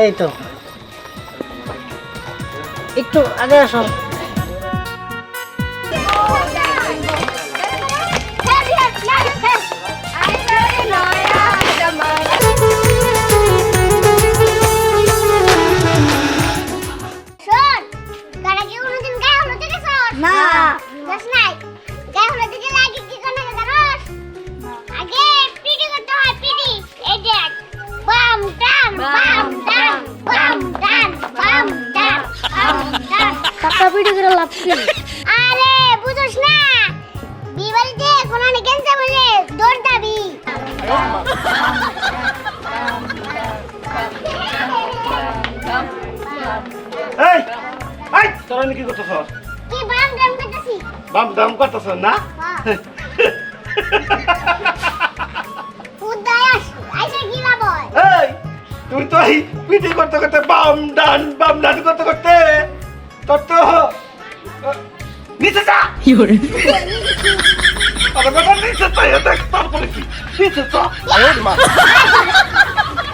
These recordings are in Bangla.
এই তো। একটু আগে আসো। এই এই তোরা নি কি করতেছস? কি বাম ডান করতেছি? বাম দাম করতেছস না? হ্যাঁ। উদয়াস আইসা কি লাভ এই তুই তো এই পিটি করতে করতে বাম ডান বাম ডান করতে করতে তোর তো নিচে যা! আরে বাবা নিচে যা এ দেখ তারপরে কি? নিচে যা আরে মা।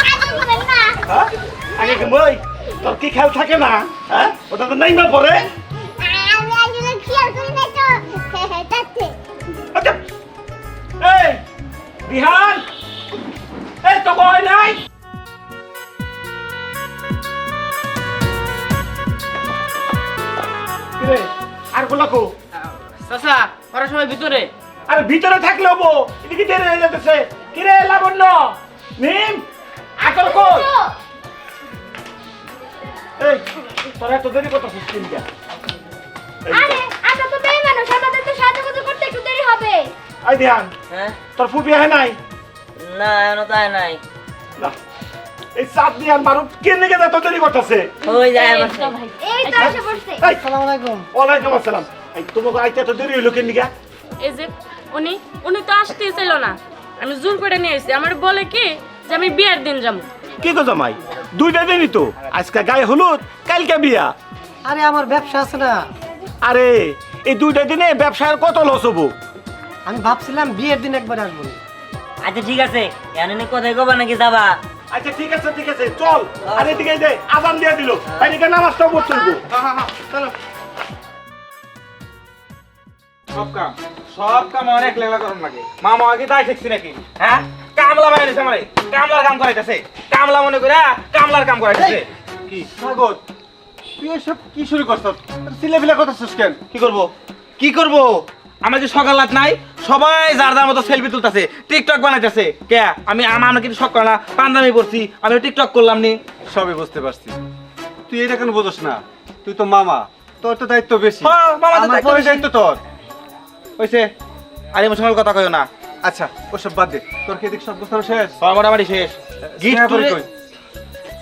আগে হ্যাঁ? আগে কি মই? তোর কি খেয়াল থাকে না? হ্যাঁ? ওটা তো নাই না পরে আচ্ছা। এই বিহান এই তো ভয় নাই। কিরে আর গোলাকো চাচা ওরা সবাই ভিতরে। আরে ভিতরে থাকলেও বো এদিকে দেরি হয়ে যাচ্ছে কিরে লাবণ্য? মিম আকল কই? এই তোরা এত দেরি করতেছিস কিনটা আরে আমরা তো মেয়ে মানুষ আমাদের তো সাজুগুজু করতে একটু দেরি হবে। আই ধ্যান। হ্যাঁ? তোর ফুপি আহে নাই? না এখনও তাই নাই। না। এই আর মারুফ কে নিয়ে গেছে এত দেরি করতেছে? ওই যায় বসে এই তো এসে পড়ছে। আসসালামু আলাইকুম। ওয়ালাইকুম আসসালাম। এই তোমাকে আইতে এত দেরি হইল কেন নিগা এই যে উনি উনি তো আসতেই ছিল না। আমি জোর করে নিয়ে এসেছি আমার বলে কি যে আমি বিয়ের দিন যাব। কি গো জামাই? দুইটা দিনই তো। আজকে গায়ে হলুদ কালকে বিয়া। আরে আমার ব্যবসা আছে না। আরে এই দুইটা দিনে ব্যবসার কত লস হব? আমি ভাবছিলাম বিয়ের দিন একবার আসব। আচ্ছা ঠিক আছে। এনে কোথায় গোবা নাকি যাবা? আচ্ছা ঠিক আছে ঠিক আছে চল। আর এদিকে দে আজান দিয়ে দিল। এদিকে নামাজটাও পড়তে হইবো। চলো। সব কাম সব কাম অনেক করুন লাগে। মামা আগে তাই শিখছি নাকি? হ্যাঁ? কামলা বাইরে আমারে। কামলার কাম করাইতেছে। কামলা মনে করে কামলার কাম করাইতেছে। কি স্বাগত তুই এসব কি শুরু করছিস করতেছিস কেন? কি করব? কি করব? আমার যে সকাল রাত নাই সবাই যার যার মতো সেলফি তুলতেছে টিকটক বানাইতেছে। কে? আমি আমার কিন্তু শখ করে না পাঞ্জাবি পরছি আমি টিকটক করলাম নি। সবই বুঝতে পারছি। তুই এটা কেন বোঝস না? তুই তো মামা তোর তো দায়িত্ব বেশি। হ্যাঁ, বেশি। দায়িত্ব তোর। হইছে। আর ইমোশনাল কথা কইও না। আচ্ছা ওসব বাদ দে। তোর কি এদিক সব গোছানো শেষ? সব মোটামুটি শেষ। স্নেহাপুরি টুরে কই?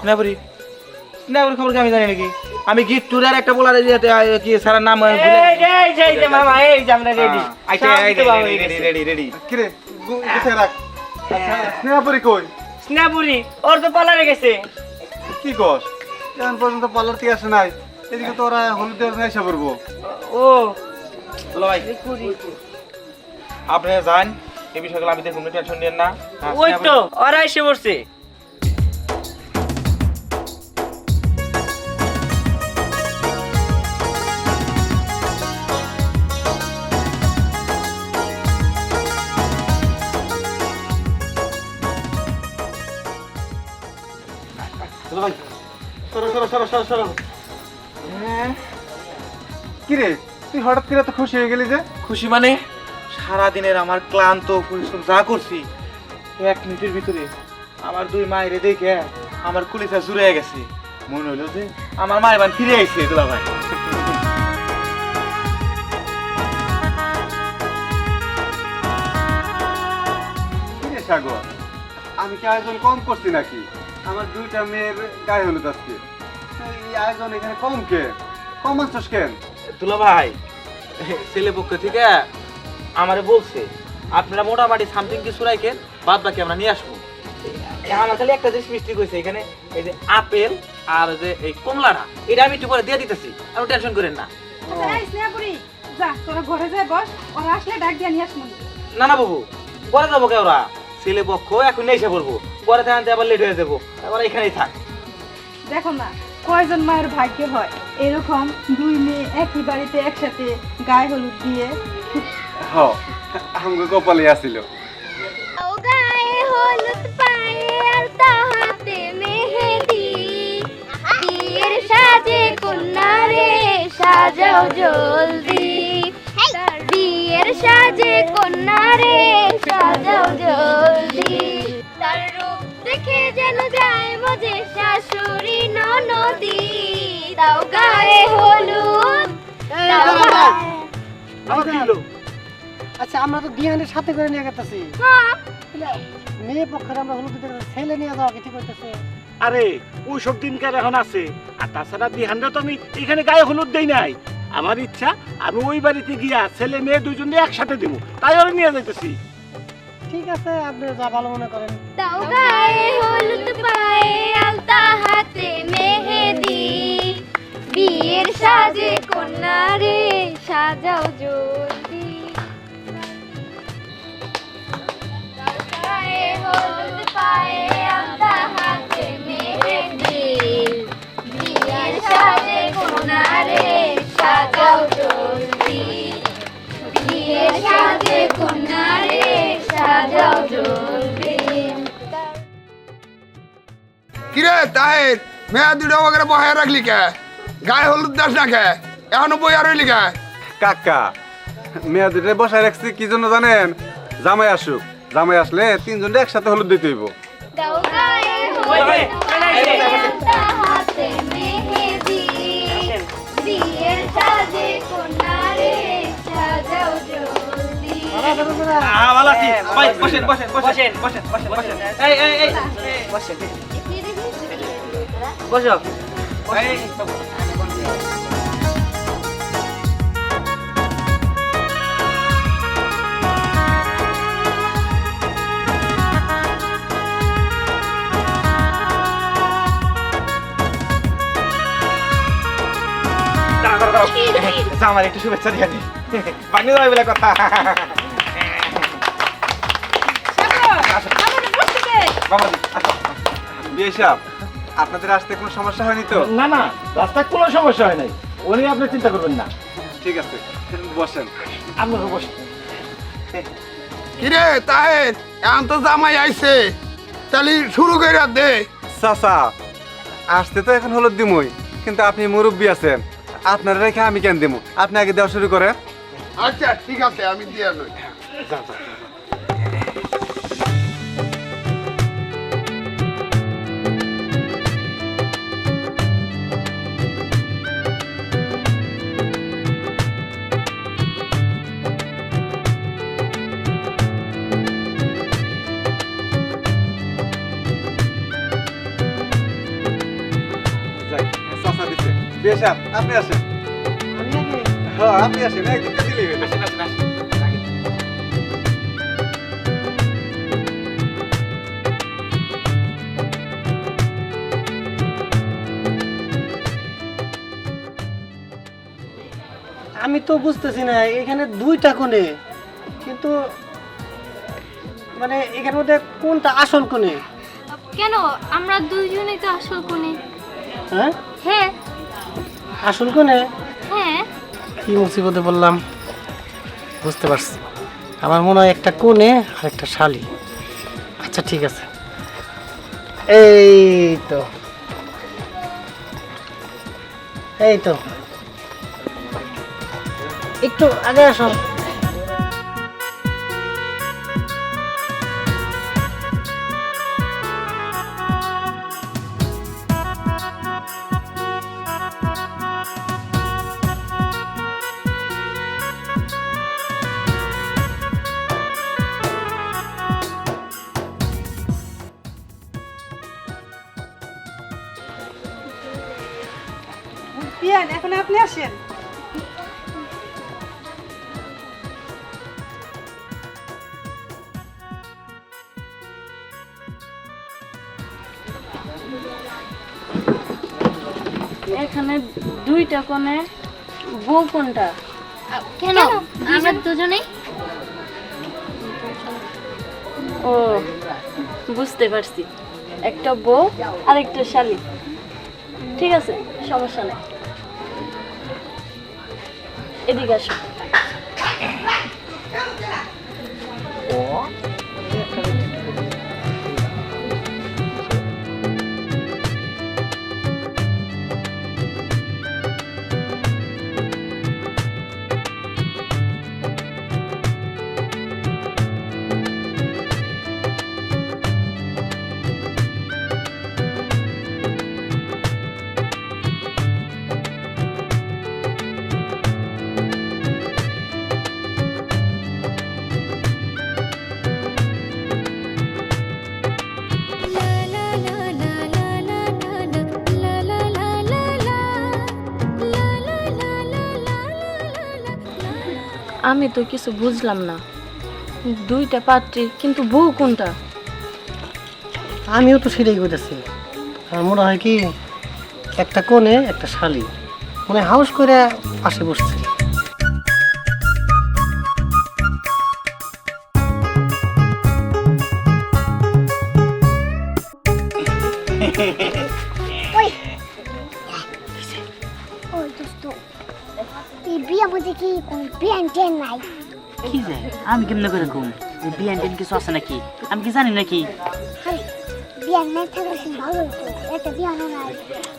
স্নেহাপুরি। স্নেহাপুরি খবর কি আমি জানি নাকি? আমি গিফট টুরে আর একটা বলার যে কি স্যারের নাম ভুলে- এই যে এই যে মামা এই যে আমরা রেডি আচ্ছা রেডি রেডি রেডি। রেডি কিরে গু- গুছিয়ে রাখ। আচ্ছা স্নেহাপুরি কই? স্নেহাপুরি ওর তো পালারে গেছে। কি কস? এখন পর্যন্ত পার্লার থেকে আসে নাই? এদিকে তো ওরা হলুদ এসে পড়ব। ও চলো ভাই। আপনি যান এই বিষয়গুলো আমি দেখুন টেনশন নিয়েন না। হ্যাঁ, ওই তো ওরা এসে পড়ছে সরো সরো সরো সরো সরো। কিরে তুই হঠাৎ করে তো খুশি হয়ে গেলি যে? খুশি মানে? সারা দিনের আমার ক্লান্ত পরিশ্রম যা করছি, এক মিনিটের ভিতরে আমার দুই মায়ের দেখে আমার কুলিটা জুড়ে গেছে। মনে হলো যে আমার মায়ের বান ফিরে আইছে দুলা ভাই। আমি কি আয়োজন কম করছি নাকি? আমার দুইটা মেয়ের গায়ে হলুদ আজকে। এই আয়োজন এখানে কম কে? কম আনছস কেন? দুলা ভাই ছেলে পক্ষ থেকে আমারে বলছে আপনারা মোটামুটি সামথিং কিছু রাখেন বাদ বাকি আমরা নিয়ে আসব। আমার খালি একটা জিনিস মিষ্টি কইছে এখানে এই যে আপেল আর যে এই কমলাটা এটা আমি একটু পরে দিয়ে দিতেছি আপনি টেনশন করেন না। যা তোরা ঘরে যাই বস ওরা আসলে ডাক দিয়ে নিয়ে আসব। না না বাবু পরে যাব কে ওরা? ছেলে পক্ষ এখন এসে বলব পরে থাকতে আবার লেট হয়ে যাব আবার এখানেই থাক। দেখো না কয়জন মায়ের ভাগ্য হয়? এরকম দুই মেয়ে একই বাড়িতে একসাথে গায়ে হলুদ দিয়ে। হ আমাকে কপালে আসিল ও গায়ে হলুদ পায়ে আর তাহাতে মেহেদি। বিয়ের সাজে কন্যা রে সাজাও জলদি। বিয়ের সাজে কন্যা রে সাজাও জলদি। তার রূপ দেখে যেন যায় মজে শাশুড়ি ননদি তাও গায়ে হলুদ আচ্ছা আমরা তো দিয়ানের সাথে করে নিয়ে গেতেছি। হ্যাঁ। মেয়ে পক্ষের আমরা হলুদ দিতে ছেলে নিয়ে যাওয়া কি ঠিক হইতেছে? আরে ওই সব দিনকার এখন আছে। আর তাছাড়া দিহানরা তো আমি এখানে গায়ে হলুদ দেই নাই। আমার ইচ্ছা আমি ওই বাড়িতে গিয়া ছেলে মেয়ে দুজনে একসাথে দেবো তাই ওরা নিয়ে যাইতেছি। ঠিক আছে, আপনি যা ভালো মনে করেন। দাও গায়ে হলুদ পায়ে আলতা হাতে মেহেদি। বিয়ের সাজে কন্যা রে সাজাও জলদি। দাও গায়ে হলুদ পায়ে আলতা সাজাও জলদি কিরে তাহের মেয়া দুটো বগরে বহায় রাখলি কে গায়ে হলুদ দাস না কে এখনও বই আর রইলি কে কাকা মেয়া দুটো বসায় রাখছি কি জন্য জানেন জামাই আসুক জামাই আসলে তিনজন একসাথে হলুদ দিতে হইব দাও গায়ে হলুদ হ্যাঁ ভালো আছি। ভাই বসেন বসেন বসেন বসেন বসেন। বসেন এই এই এই এই, বসেন। বসো। এই, দাঁড়াও, দাঁড়াও, দাঁড়াও। জামার একটু শুভেচ্ছা দিয়ে বানিয়ে দেওয়া বলে কথা। আপনাদের আসতে কোনো সমস্যা হয়নি তো? না না রাস্তায় কোনো সমস্যা হয় নাই। উনি আপনি চিন্তা করবেন না। ঠিক আছে বসেন। আপনার বসে কিরে তাহের এখন তো জামাই আইছে। তাহলে শুরু করে দে। চাচা আসতে তো এখন হলুদ দিমই কিন্তু আপনি মুরব্বী আছেন। আপনার রেখে আমি কেন দিমু? আপনি আগে দেওয়া শুরু করেন। আচ্ছা ঠিক আছে আমি দিয়ে লই। যাই বিয়ে সাহেব আপনি আসেন আমি হ্যাঁ আপনি আসেন একদিকে দিলেই হলো। আসেন আসেন আসেন। আমি তো বুঝতেছি না এখানে দুইটা কোণে। কিন্তু মানে এখানের মধ্যে কোনটা আসল কোণে? কেন? আমরা দুইজনেই তো আসল কোণে। হ্যাঁ? হ্যাঁ। আসল কোনে হ্যাঁ। কি মুসিবতে বললাম? বুঝতে পারছি। আমার মনে হয় একটা কোণে আর একটা শালি। আচ্ছা ঠিক আছে। এই তো এই তো একটু আগে আসো। এখানে দুইটা কোণে বউ কোনটা কেন? আমরা দুজনেই? ও বুঝতে পারছি। একটা বউ আর একটা শালি। ঠিক আছে সমস্যা নেই। এদিকে আসো। আমি তো কিছু বুঝলাম না। দুইটা পাত্রী কিন্তু বউ কোনটা? আমিও তো সেটাই কইতেছি। আমার মনে হয় কি একটা কোণে একটা শালি। মানে হাউস করে পাশে বসছে। ওই কি বিয়ান টেন নাই কি যে? আমি কেমনে করে যে বিয়ান টেন কিছু আছে নাকি? আমি কি জানি নাকি? আরে বিয়ান নাই থাকলে কি ভালো হতো একটা বিয়ানও নাই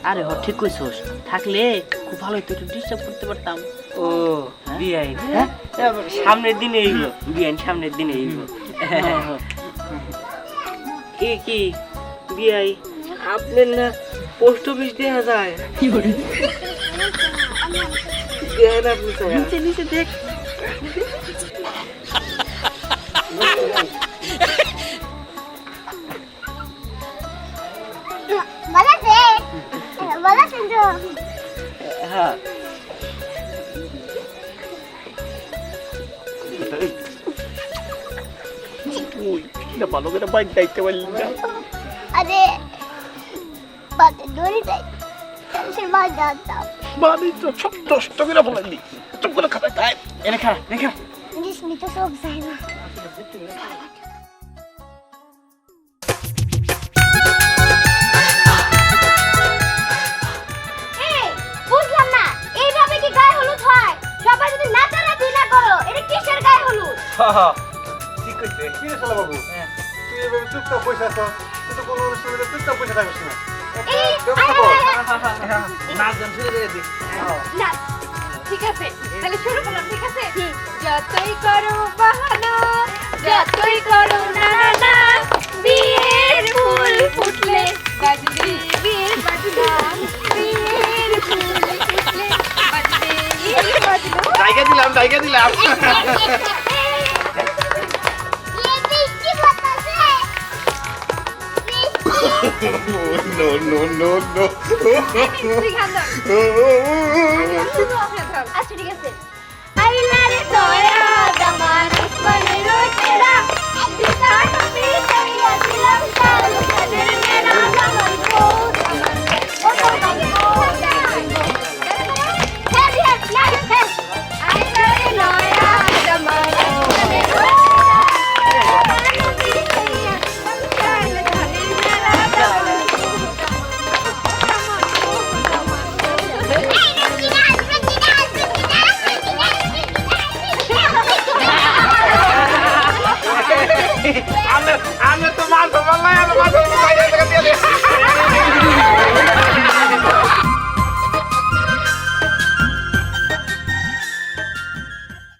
আরে হ ঠিক কইছস। থাকলে খুব ভালো হতো একটু ডিস্টার্ব করতে পারতাম। ও বিয়াই হ্যাঁ? সামনের দিনে এইব বিয়ান সামনের দিনে এইব কি কি? বিয়াই আপনার না পোস্ট অফিস দেওয়া যায়। দেন আপনি নিচে নিচে দেখ হ্যাঁ না ভালো করে বাইক দাইতে পারলি না আরে বাতে দড়ি দেয় সে মা জানতাম মানে তো সব নষ্ট করে ফেলালি চুপ করে খাবে তাই? এনে খা দেখা জিনিস নিতে সব যায় না এই, বুঝলাম না। এইভাবে কি গায়ে হলুদ হয়? সবাই যদি নাচানাচি না করো এটা কিসের গায়ে হলুদ? ঠিক কইছে? কি রে শালা বাবু? তুই এভাবে চুপচাপ বসে আছো? তুই তো কোনো অনুষ্ঠানে চুপচাপ বসে থাকিস না। নাচ গান শুরু করে দিই। না ঠিক আছে। তাহলে শুরু করলাম ঠিক আছে? যতই করো বাহানা যতই করো না না না বিয়ের ফুল ফুটলে বাজবে বিয়ের বাজনা বিয়ের ফুল ফুটলে বাজবে জায়গা দিলাম জায়গা দিলাম। নো তুই খান দাও আচ্ছা ঠিক আছে আইলারে দয়া দামান মানে রোজেরা দিশা তুমি তাইয়া দিলাম সাল কাদের মেরা দামান কো ও দামান কো